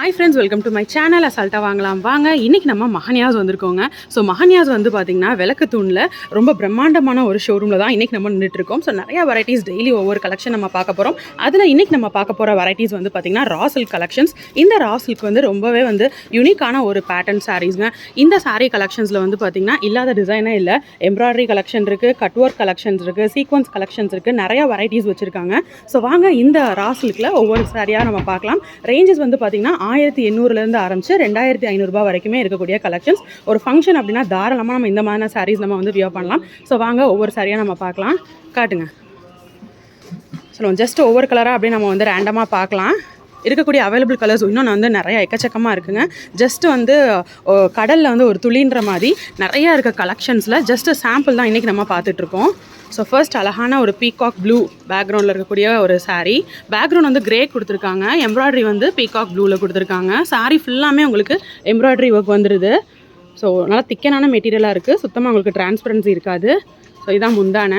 Hi friends welcome to my channel அசால்ட்டாக வாங்கலாம். வாங்க இன்றைக்கி நம்ம மஹனியாஸ் வந்திருக்கோங்க. ஸோ மஹனியாஸ் வந்து பார்த்திங்கன்னா விளக்கு தூணில் ரொம்ப பிரம்மாண்டமான ஒரு ஷோரூமில் தான் இன்றைக்கி நம்ம நின்றுட்டு இருக்கோம் ஸோ நிறையா வெரைட்டிஸ் டெய்லி ஒவ்வொரு கலெக்ஷன் நம்ம பார்க்க போகிறோம் அதில் இன்றைக்கி நம்ம பார்க்க போகிற வெரைட்டிஸ் வந்து பார்த்திங்கன்னா ராசில் கலெக்ஷன்ஸ் இந்த ராசில்க்கு வந்து ரொம்பவே வந்து யூனிக்கான ஒரு பேட்டர்ன் சாரீஸ்ங்க இந்த சாரீ கலெக்ஷன்ஸில் வந்து பார்த்திங்கன்னா இல்லாத டிசைனே இல்லை. எம்ப்ராய்டரி கலெக்ஷன் இருக்குது கட் ஒர்க் கலெக்ஷன்ஸ் இருக்குது சீக்வன்ஸ் கலெக்ஷன்ஸ் இருக்குது நிறையா வெரைட்டிஸ் வச்சுருக்காங்க. ஸோ வாங்க இந்த ராசில்கில் ஒவ்வொரு சாரியாக நம்ம பார்க்கலாம். ரேஞ்சஸ் வந்து பார்த்திங்கன்னா ஆயிரத்தி எண்ணூறுலேருந்து ஆரம்பித்து ரெண்டாயிரத்தி ஐநூறுரூபா வரைக்குமே இருக்கக்கூடிய கலெக்ஷன்ஸ் ஒரு ஃபங்க்ஷன் அப்படின்னா தாராளமாக நம்ம இந்த மாதிரியான சாரீஸ் நம்ம வந்து வியர் பண்ணலாம். ஸோ வாங்க ஒவ்வொரு சாரியாக நம்ம பார்க்கலாம். காட்டுங்க. சொல்லுவோம். ஜஸ்ட் ஒவ்வொரு கலராக அப்படியே நம்ம வந்து ரேண்டமாக பார்க்கலாம். இருக்கக்கூடிய அவைலபிள் கலர்ஸ் இன்னும் வந்து நிறைய எக்கச்சக்கமாக இருக்குங்க. ஜஸ்ட் வந்து கடலில் வந்து ஒரு துளின்ற மாதிரி நிறையா இருக்க கலெக்ஷன்ஸில் ஜஸ்ட் சாம்பிள் தான் இன்றைக்கி நம்ம பார்த்துட்ருக்கோம் ஸோ ஃபர்ஸ்ட் அழகான ஒரு பீகாக் ப்ளூ பேக்ரவுண்டில் இருக்கக்கூடிய ஒரு சாரீ பேக்ரவுண்ட் வந்து கிரே கொடுத்துருக்காங்க. எம்ப்ராய்டரி வந்து பீகாக் ப்ளூவில் கொடுத்துருக்காங்க. சாரீ ஃபுல்லாமே உங்களுக்கு எம்ப்ராய்டரி ஒர்க் வந்துடுது ஸோ நல்லா திக்கனான மெட்டீரியலாக இருக்குது சுத்தமாக உங்களுக்கு டிரான்ஸ்பரன்சி இருக்காது. ஸோ இதான் முந்தான.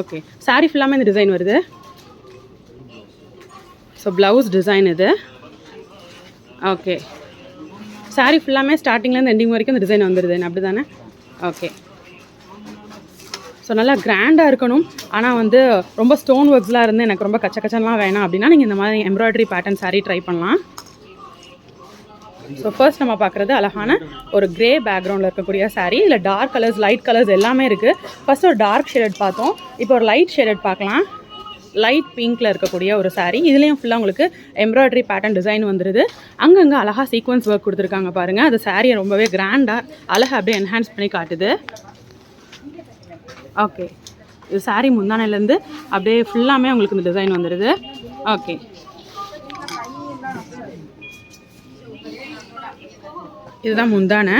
ஓகே சாரீ ஃபுல்லாமே இந்த டிசைன் வருது. ஸோ ப்ளவுஸ் டிசைன் இது. ஓகே சாரீ ஃபுல்லாமே ஸ்டார்டிங்லேருந்து எண்டிங் வரைக்கும் இந்த டிசைன் வந்துடுது அப்படி தானே ஓகே ஸோ நல்லா கிராண்டாக இருக்கணும். ஆனால் வந்து ரொம்ப ஸ்டோன் ஒர்க்ஸ்லாம் இருந்து எனக்கு ரொம்ப கச்ச கச்சன்லாம் வேணாம் அப்படின்னா நீங்கள் இந்த மாதிரி எம்ப்ராய்டரி பேட்டர்ன் சாரீ ட்ரை பண்ணலாம். ஸோ ஃபர்ஸ்ட் நம்ம பார்க்குறது அழகான ஒரு கிரே பேக்ரவுண்டில் இருக்கக்கூடிய saree. இல்லை டார்க் கலர்ஸ் லைட் கலர்ஸ் எல்லாமே இருக்குது ஃபர்ஸ்ட் ஒரு டார்க் ஷேடட் பார்த்தோம். இப்போ ஒரு லைட் ஷேடட் பார்க்கலாம். லைட் பிங்க்கில் இருக்கக்கூடிய ஒரு சாரீ இதுலேயும் ஃபுல்லாக உங்களுக்கு எம்ப்ராய்டரி பேட்டர்ன் டிசைன் வந்துடுது அங்கங்கே அழகாக சீக்வன்ஸ் ஒர்க் கொடுத்துருக்காங்க பாருங்கள் அது சாரியை ரொம்பவே கிராண்டாக அழகாக அப்படியே என்ஹான்ஸ் பண்ணி காட்டுது. ஓகே. இது சாரீ முந்தானையிலேருந்து அப்படியே ஃபுல்லாமே உங்களுக்கு இந்த டிசைன் வந்துடுது ஓகே. இதுதான் முந்தானை.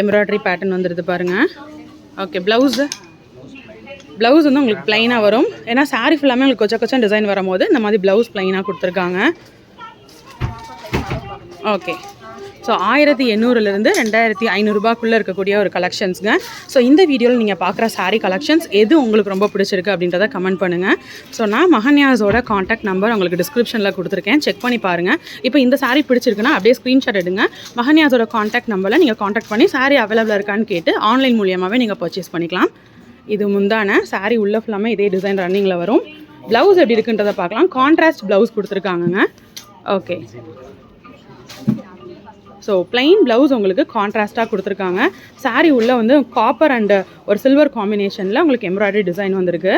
எம்ப்ராய்டரி பேட்டர்ன் வந்துடுது பாருங்கள் ஓகே ப்ளவுஸு ப்ளவுஸ் வந்து உங்களுக்கு ப்ளைனாக வரும். ஏன்னா சாரீ ஃபுல்லாமே உங்களுக்கு கொச்ச கொச்சம் டிசைன் வரும்போது இந்த மாதிரி ப்ளவுஸ் ப்ளைனாக கொடுத்துருக்காங்க. ஓகே. ஸோ ஆயிரத்தி எண்ணூறுலேருந்து ரெண்டாயிரத்தி ஐநூறுரூபாக்குள்ளே இருக்கக்கூடிய ஒரு கலெக்ஷன்ஸுங்க ஸோ இந்த வீடியோவில் நீங்கள் பார்க்குற சாரீ கலெக்ஷன்ஸ் எது உங்களுக்கு ரொம்ப பிடிச்சிருக்கு அப்படின்றத கமெண்ட் பண்ணுங்கள் ஸோ நான் மகன்யாஸோட காண்டாக்ட் நம்பர் உங்களுக்கு டிஸ்கிரிப்ஷனில் கொடுத்துருக்கேன். செக் பண்ணி பாருங்கள் இப்போ இந்த சாரீ பிடிச்சிருக்குன்னா அப்படியே ஸ்க்ரீன்ஷாட் எடுங்க. மகன்யாஸோட காண்டாக்ட் நம்பரில் நீங்கள் காண்டாக்ட் பண்ணி சாரீ அவைலபிளாக இருக்கான்னு கேட்டு ஆன்லைன் மூலியமாகவே நீங்கள் பர்ச்சேஸ் பண்ணிக்கலாம். இது முந்தான சாரீ உள்ள ஃபுல்லாமே இதே டிசைன் ரன்னிங்கில் வரும். ப்ளவுஸ் எப்படி இருக்குன்றதை பார்க்கலாம். கான்ட்ராஸ்ட் ப்ளவுஸ் கொடுத்துருக்காங்கங்க. ஓகே ஸோ plain ப்ளவுஸ் உங்களுக்கு கான்ட்ராஸ்ட்டாக கொடுத்துருக்காங்க. Saree உள்ளே வந்து காப்பர் அண்டு ஒரு சில்வர் காம்பினேஷனில் உங்களுக்கு எம்ப்ராய்டரி டிசைன் வந்திருக்கு.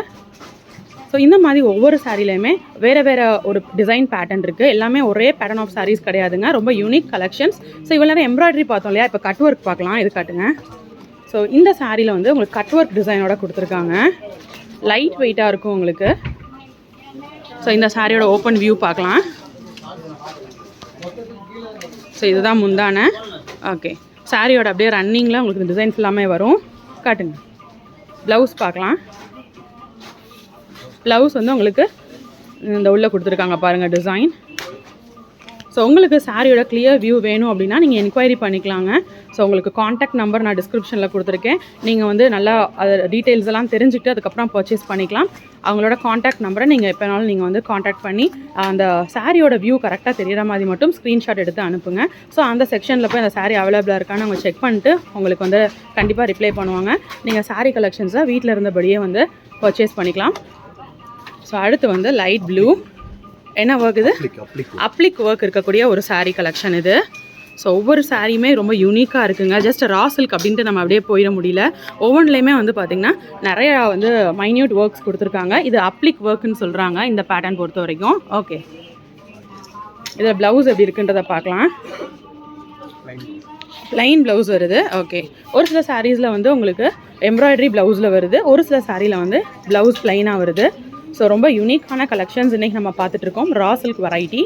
ஸோ இந்த மாதிரி ஒவ்வொரு சாரிலையுமே வேறு வேறு ஒரு டிசைன் பேட்டர்ன் இருக்குது எல்லாமே ஒரே பேட்டர்ன் ஆஃப் சாரீஸ் கிடையாதுங்க. ரொம்ப யூனிக் கலெக்ஷன்ஸ் ஸோ இவ்வளோ நேரம் எம்ப்ராய்டரி பார்த்தோம் இல்லையா? இப்போ கட் ஒர்க் பார்க்கலாம். இது காட்டுங்க. ஸோ இந்த சாரியில் வந்து உங்களுக்கு கட் ஒர்க் டிசைனோட கொடுத்துருக்காங்க. லைட் வெயிட்டாக இருக்கும் உங்களுக்கு. ஸோ இந்த சாரியோட ஓப்பன் வியூ பார்க்கலாம். ஸோ இதுதான் முந்தான. ஓகே சாரியோட அப்படியே ரன்னிங்கில் உங்களுக்கு இந்த டிசைன் ஃபுல்லாமே வரும். காட்டுங்க. ப்ளவுஸ் பார்க்கலாம். ப்ளவுஸ் வந்து உங்களுக்கு இந்த உள்ளே கொடுத்துருக்காங்க பாருங்கள் டிசைன் ஸோ உங்களுக்கு சாரியோட கிளியர் வியூ வேணும் அப்படின்னா நீங்கள் என்கொயரி பண்ணிக்கலாங்க. ஸோ உங்களுக்கு காண்டாக்ட் நம்பர் நான் டிஸ்கிரிப்ஷனில் கொடுத்துருக்கேன். நீங்கள் வந்து நல்லா அது டீட்டெயில்ஸ் எல்லாம் தெரிஞ்சுக்கிட்டு அதுக்கப்புறம் பர்ச்சேஸ் பண்ணிக்கலாம். அவங்களோட காண்டாக்ட் நம்பரை நீங்கள் எப்போனாலும் நீங்கள் வந்து காண்டாக்ட் பண்ணி அந்த சாரியோட வியூ கரெக்டாக தெரிகிற மாதிரி மட்டும் ஸ்க்ரீன்ஷாட் எடுத்து அனுப்புங்க. ஸோ அந்த செக்ஷனில் போய் அந்த சாரீ அவைலபிளாக இருக்கான்னு அவங்க செக் பண்ணிட்டு உங்களுக்கு வந்து கண்டிப்பாக ரிப்ளை பண்ணுவாங்க. நீங்கள் சாரீ கலெக்ஷன்ஸை வீட்டில் இருந்தபடியே வந்து பர்ச்சேஸ் பண்ணிக்கலாம். ஸோ அடுத்து வந்து லைட் ப்ளூ என்ன ஒர்க் இது? அப்ளிக் ஒர்க் இருக்கக்கூடிய ஒரு saree கலெக்ஷன் இது. ஸோ ஒவ்வொரு சாரியுமே ரொம்ப யூனிக்காக இருக்குங்க. ஜஸ்ட் ரா சில்க் அப்படின்ட்டு நம்ம அப்படியே போயிட முடியல. ஒவ்வொன்றுலையுமே வந்து பார்த்திங்கன்னா நிறையா வந்து மைன்யூட் ஒர்க்ஸ் கொடுத்துருக்காங்க. இது அப்ளிக் ஒர்க்குன்னு சொல்கிறாங்க இந்த பேட்டர்ன் பொறுத்த வரைக்கும். ஓகே இதில் ப்ளவுஸ் எப்படி இருக்குன்றதை பார்க்கலாம் ப்ளைன் ப்ளவுஸ் வருது. ஓகே ஒரு சில சாரீஸில் வந்து உங்களுக்கு எம்ப்ராய்டரி ப்ளவுஸில் வருது. ஒரு சில சாரியில் வந்து ப்ளவுஸ் ப்ளைனாக வருது. ஸோ ரொம்ப யூனிக்கான கலெக்ஷன்ஸ் இன்றைக்கி நம்ம பார்த்துட்ருக்கோம் ரா சில்க் வெரைட்டி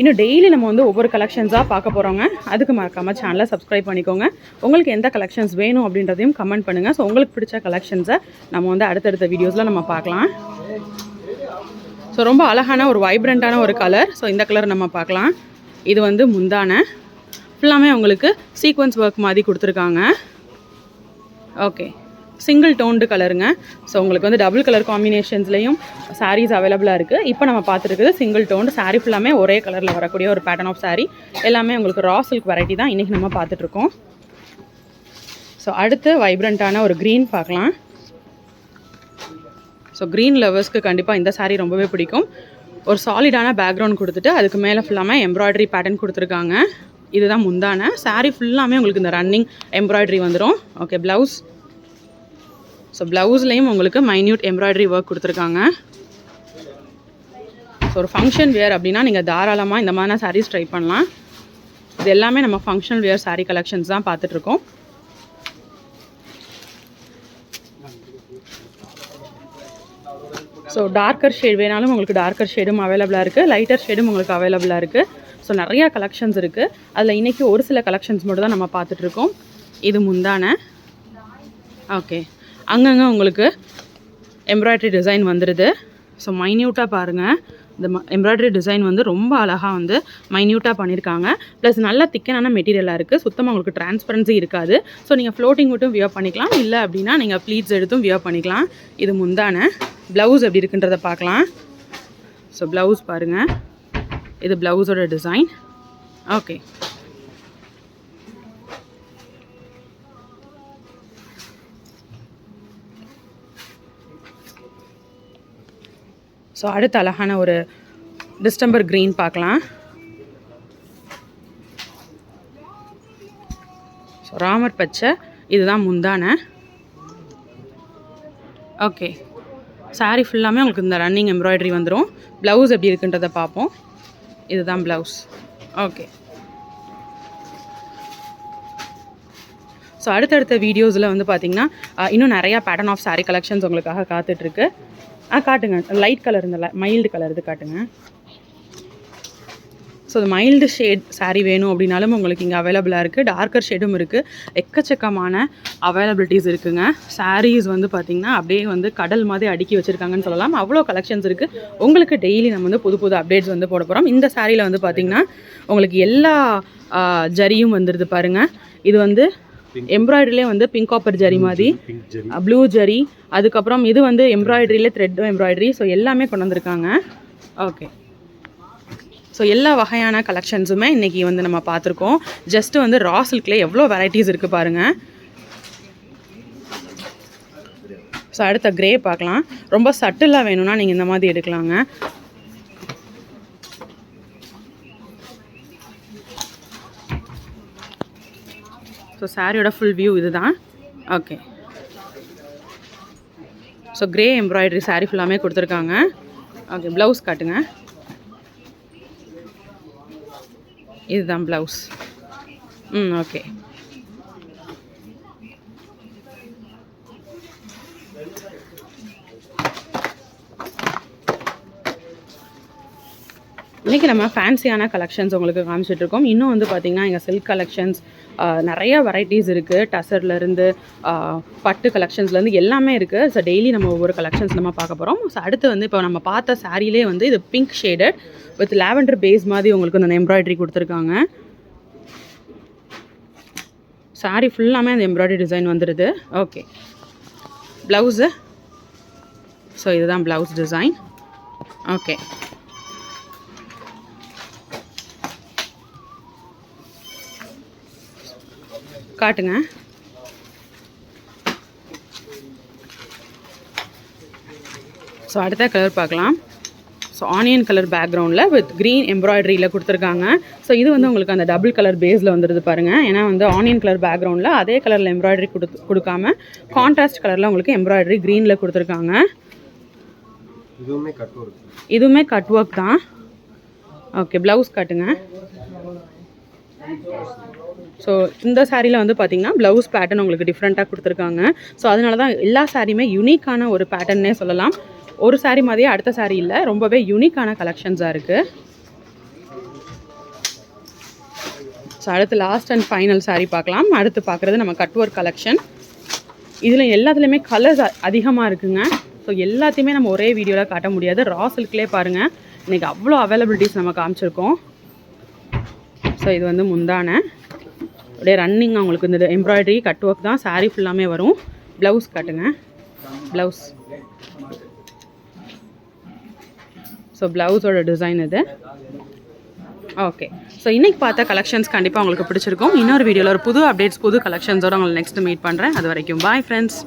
இன்னும் டெய்லி நம்ம வந்து ஒவ்வொரு கலெக்ஷன்ஸாக பார்க்க போகிறோங்க அதுக்கு மறக்காமல் சேனலை சப்ஸ்கிரைப் பண்ணிக்கோங்க. உங்களுக்கு எந்த கலெக்ஷன்ஸ் வேணும் அப்படின்றதையும் கமெண்ட் பண்ணுங்கள் ஸோ உங்களுக்கு பிடிச்ச கலெக்ஷன்ஸை நம்ம வந்து அடுத்தடுத்த வீடியோஸில் நம்ம பார்க்கலாம். ஸோ ரொம்ப அழகான ஒரு வைப்ரண்ட்டான ஒரு கலர் ஸோ இந்த கலர் நம்ம பார்க்கலாம். இது வந்து முந்தான. ஃபுல்லாமே உங்களுக்கு சீக்வன்ஸ் ஒர்க் மாதிரி கொடுத்துருக்காங்க. ஓகே சிங்கிள் டோன்டு கலருங்க ஸோ உங்களுக்கு வந்து டபுள் கலர் காம்பினேஷன்ஸ்லேயும் சாரீஸ் அவைலபிளாக இருக்குது இப்போ நம்ம பார்த்துருக்குது சிங்கிள் டோன்டு saree ஃபுல்லாமே ஒரே கலரில் வரக்கூடிய ஒரு பேட்டர்ன் ஆஃப் saree. எல்லாமே உங்களுக்கு ரா சில்க் வெரைட்டி தான் இன்றைக்கி நம்ம பார்த்துட்ருக்கோம். ஸோ அடுத்து வைப்ரண்ட்டான ஒரு க்ரீன் பார்க்கலாம். ஸோ க்ரீன் லவர்ஸ்க்கு கண்டிப்பாக இந்த சாரீ ரொம்பவே பிடிக்கும். ஒரு சாலிடான பேக்ரவுண்ட் கொடுத்துட்டு அதுக்கு மேலே ஃபுல்லாமே எம்ப்ராய்டரி பேட்டர்ன் கொடுத்துருக்காங்க. இதுதான் முந்தான. சாரீ ஃபுல்லாமே உங்களுக்கு இந்த ரன்னிங் எம்ப்ராய்டரி வந்துடும் ஓகே ப்ளவுஸ் ஸோ ப்ளவுஸ்லேயும் உங்களுக்கு மைன்யூட் எம்ப்ராய்டரி ஒர்க் கொடுத்துருக்காங்க. ஸோ ஒரு ஃபங்க்ஷன் வேர் அப்படின்னா நீங்கள் தாராளமாக இந்த மாதிரி சாரீஸ் ட்ரை பண்ணலாம். இது எல்லாமே நம்ம ஃபங்க்ஷனல் வேர் சாரீ கலெக்ஷன்ஸ் தான் பார்த்துட்ருக்கோம். ஸோ டார்க்கர் ஷேட் வேணாலும் உங்களுக்கு டார்க்கர் ஷேடும் அவைலபிளாக இருக்குது லைட்டர் ஷேடும் உங்களுக்கு அவைலபிளாக இருக்குது ஸோ நிறையா கலெக்ஷன்ஸ் இருக்குது அதில் இன்றைக்கி ஒரு சில கலெக்ஷன்ஸ் மட்டும் தான் நம்ம பார்த்துட்ருக்கோம். இது முந்தான. ஓகே அங்கங்கே உங்களுக்கு எம்ப்ராய்டரி டிசைன் வந்துடுது ஸோ மைன்யூட்டாக பாருங்கள் இந்த எம்ப்ராய்டரி டிசைன் வந்து ரொம்ப அழகாக வந்து மைன்யூட்டாக பண்ணியிருக்காங்க ப்ளஸ் நல்லா திக்கனான மெட்டீரியலாக இருக்குது சுத்தமாக உங்களுக்கு டிரான்ஸ்பரன்சி இருக்காது. ஸோ நீங்கள் ஃப்ளோட்டிங் மட்டும் வியர் பண்ணிக்கலாம். இல்லை அப்படின்னா நீங்கள் ப்ளீட்ஸ் எடுத்தும் வியர் பண்ணிக்கலாம். இது முந்தான. ப்ளவுஸ் எப்படி இருக்குன்றத பார்க்கலாம். ஸோ ப்ளவுஸ் பாருங்கள் இது ப்ளவுஸோட டிசைன் ஓகே ஸோ அடுத்த அழகான ஒரு டிஸ்டம்பர் க்ரீன் பார்க்கலாம். ஸோ ராமர் பச்சை இதுதான் முந்தான. ஓகே saree ஃபுல்லாமே உங்களுக்கு இந்த ரன்னிங் எம்ப்ராய்டரி வந்துடும் ப்ளவுஸ் எப்படி இருக்குன்றதை பார்ப்போம். இதுதான் ப்ளவுஸ் ஓகே ஸோ அடுத்தடுத்த வீடியோஸில் வந்து பார்த்திங்கன்னா இன்னும் நிறையா பேட்டர்ன் ஆஃப் saree கலெக்ஷன்ஸ் உங்களுக்காக காத்துட்ருக்கு ஆ காட்டுங்க. லைட் கலர் இந்த மைல்டு கலர் இது காட்டுங்க. ஸோ இது மைல்டு ஷேட் சாரீ வேணும் அப்படின்னாலும் உங்களுக்கு இங்கே அவைலபிளாக இருக்குது டார்க்கர் ஷேடும் இருக்குது எக்கச்சக்கமான அவைலபிலிட்டிஸ் இருக்குங்க. சாரீஸ் வந்து பார்த்திங்கன்னா அப்படியே வந்து கடல் மாதிரி அடுக்கி வச்சுருக்காங்கன்னு சொல்லலாம். அவ்வளோ கலெக்ஷன்ஸ் இருக்குது உங்களுக்கு டெய்லி நம்ம வந்து புது புது அப்டேட்ஸ் வந்து போட போகிறோம் இந்த சாரியில் வந்து பார்த்திங்கன்னா உங்களுக்கு எல்லா ஜரியும் வந்துடுது பாருங்கள் இது வந்து எம்ப்ராய்டரிலே வந்து பிங்க் காப்பர் ஜரி மாதிரி. ப்ளூ ஜரி அதுக்கப்புறம் இது வந்து எம்ப்ராய்டரியில் த்ரெட் எம்ப்ராய்டரி ஸோ எல்லாமே கொண்டு வந்திருக்காங்க. ஓகே ஸோ எல்லா வகையான கலெக்ஷன்ஸுமே இன்றைக்கி வந்து நம்ம பார்த்துருக்கோம். ஜஸ்ட்டு வந்து ரா சில்கில் எவ்வளோ வெரைட்டிஸ் இருக்குது பாருங்கள் ஸோ அடுத்த கிரே பார்க்கலாம். ரொம்ப சட்டிலாக வேணும்னா நீங்கள் இந்த மாதிரி எடுக்கலாங்க. ஸோ சாரியோட ஃபுல் வியூ இதுதான். Okay so grey embroidery sari ஃபுல்லாமே கொடுத்துருக்காங்க. ஓகே ப்ளவுஸ் காட்டுங்க. இதுதான் ப்ளவுஸ் ம் ஓகே இன்றைக்கி நம்ம ஃபேன்சியான கலெக்ஷன்ஸ் உங்களுக்கு காமிச்சிட்டு இருக்கோம். இன்னும் வந்து பார்த்திங்கன்னா எங்கள் சில்க் கலெக்ஷன்ஸ் நிறைய வெரைட்டிஸ் இருக்குது டசர்லேருந்து பட்டு கலெக்ஷன்ஸ்லேருந்து எல்லாமே இருக்குது ஸோ டெய்லி நம்ம ஒவ்வொரு கலெக்ஷன்ஸ் நம்ம பார்க்க போகிறோம் ஸோ அடுத்து வந்து இப்போ நம்ம பார்த்த சாரீலே வந்து இது pink shaded with lavender base மாதிரி உங்களுக்கு அந்த எம்ப்ராய்டரி கொடுத்துருக்காங்க. சாரி ஃபுல்லாமே அந்த எம்ப்ராய்டரி டிசைன் வந்துடுது ஓகே ப்ளவுஸு ஸோ இதுதான் ப்ளவுஸ் டிசைன் ஓகே காட்டுங்க. ஸோ அடுத்த கலர் பார்க்கலாம். ஸோ ஆனியன் கலர் பேக்ரவுண்டில் வித் க்ரீன் எம்ப்ராய்டரியில் கொடுத்துருக்காங்க. ஸோ இது வந்து உங்களுக்கு அந்த டபுள் கலர் பேஸில் வந்துடுது பாருங்கள் ஏன்னா வந்து ஆனியன் கலர் பேக்ரவுண்டில் அதே கலரில் எம்ப்ராய்டரி கொடுத்து கொடுக்காம கான்ட்ராஸ்ட் கலரில் உங்களுக்கு எம்ப்ராய்டரி க்ரீனில் கொடுத்துருக்காங்க. இதுவுமே கட் ஒர்க் தான். ஓகே ப்ளவுஸ் காட்டுங்க. ஸோ இந்த சாரியில் வந்து பார்த்தீங்கன்னா ப்ளவுஸ் பேட்டர்ன் உங்களுக்கு டிஃப்ரெண்ட்டாக கொடுத்துருக்காங்க. ஸோ அதனால தான் எல்லா சாரியுமே யூனிக்கான ஒரு பேட்டர்னே சொல்லலாம். ஒரு சாரி மாதிரியே அடுத்த சாரி இல்லை. ரொம்பவே யூனிக்கான கலெக்ஷன்ஸாக இருக்குது ஸோ அடுத்து லாஸ்ட் அண்ட் ஃபைனல் saree பார்க்கலாம். அடுத்து பார்க்குறது நம்ம கட் ஒர்க் கலெக்ஷன் இதில் எல்லாத்துலேயுமே கலர்ஸ் அதிகமாக இருக்குங்க. ஸோ எல்லாத்தையுமே நம்ம ஒரே வீடியோவில் காட்ட முடியாது. ரா சில்க்லேயே பாருங்கள் இன்றைக்கி அவ்வளோ அவைலபிலிட்டிஸ் நம்ம காமிச்சிருக்கோம். ஸோ இது வந்து முந்தான. அப்படியே ரன்னிங் அவங்களுக்கு இந்த எம்ப்ராய்டரி கட் ஒர்க் தான். சாரீ ஃபுல்லாமே வரும். ப்ளவுஸ் காட்டுங்க. ப்ளவுஸ் ஸோ ப்ளவுஸோட டிசைன் இது. ஓகே ஸோ இன்னைக்கு பார்த்த கலெக்ஷன்ஸ் கண்டிப்பாக உங்களுக்கு பிடிச்சிருக்கும். இன்னொரு வீடியோவில் ஒரு புது அப்டேட்ஸ் புது கலெக்ஷன்ஸோடு உங்களுக்கு நெக்ஸ்ட் மீட் பண்ணுறேன் அது வரைக்கும் பாய் ஃப்ரெண்ட்ஸ்